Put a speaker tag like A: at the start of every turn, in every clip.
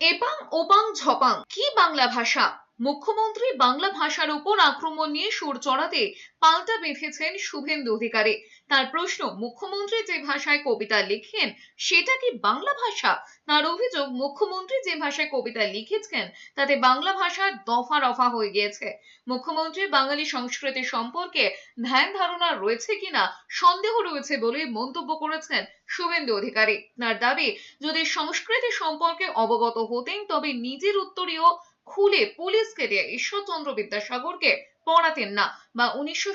A: এপাং ওপাং ঝপাং কি বাংলা ভাষা? মুখ্যমন্ত্রী বাংলা ভাষার উপর আক্রমণ নিয়ে সুর চড়াতে পাল্টা বেঁধেছেন শুভেন্দু অধিকারী। তার প্রশ্ন, মুখ্যমন্ত্রী যে ভাষায় কবিতা লিখেন, সেটা কি বাংলা ভাষা? তার অভিযোগ, মুখ্যমন্ত্রী যে ভাষায় কবিতা লিখেছেন, তাতে বাংলা ভাষা দফা রফা হয়ে গিয়েছে। মুখ্যমন্ত্রী বাঙালি সংস্কৃতি সম্পর্কে ধ্যান ধারণা রয়েছে কিনা সন্দেহ রয়েছে বলে মন্তব্য করেছেন শুভেন্দু অধিকারী। তার দাবি, যদি সংস্কৃতি সম্পর্কে অবগত হতেন, তবে নিজের উত্তরীয় খুলে পুলিশকে দিয়ে ঈশ্বরচন্দ্র বিদ্যাসাগরকে পড়াতেন না বা উনিশশো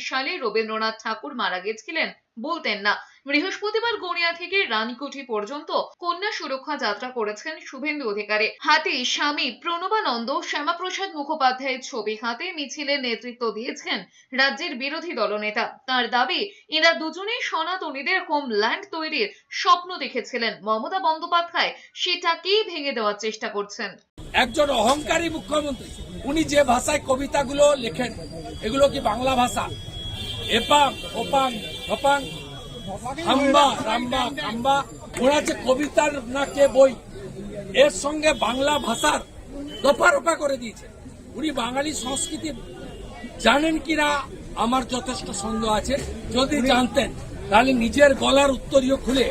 A: সালে রবীন্দ্রনাথ ঠাকুর মারা গেছিলেন বলতেন না। বৃহস্পতিবার গড়িয়া থেকে রানীকুঠি পর্যন্ত কন্যা সুরক্ষা যাত্রা করেছেন শুভেন্দু অধিকারী। হাতে স্বামী প্রণবানন্দ, শ্যামাপ্রসাদ মুখোপাধ্যায়ের ছবি হাতে মিছিলের নেতৃত্ব দিয়েছেন রাজ্যের বিরোধী দলনেতা। তার দাবি, এরা দুজনেই সনাতনীদের হোমল্যান্ড তৈরির স্বপ্ন দেখেছিলেন। মমতা বন্দ্যোপাধ্যায় সেটাকেই ভেঙে দেওয়ার চেষ্টা করছেন।
B: একজন অহংকারী মুখ্যমন্ত্রী, উনি যে ভাষায় কবিতাগুলো লেখেন, এগুলো কি বাংলা ভাষা? এপাং, ওপাং, ধপাং, হাম্বা, রাম্বা কাম্বা ওরা যে কবিতার না কে বই, এর সঙ্গে বাংলা ভাষার দফা রফা করে দিয়েছে। উনি বাঙালি সংস্কৃতি জানেন কিনা, আমার যথেষ্ট সন্দেহ আছে। যদি জানতেন, তাহলে নিজের গলার উত্তরীয় খুলে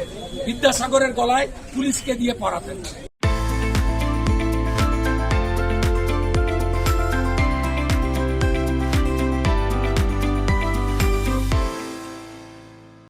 B: বিদ্যাসাগরের গলায় পুলিশকে দিয়ে পড়াতেন।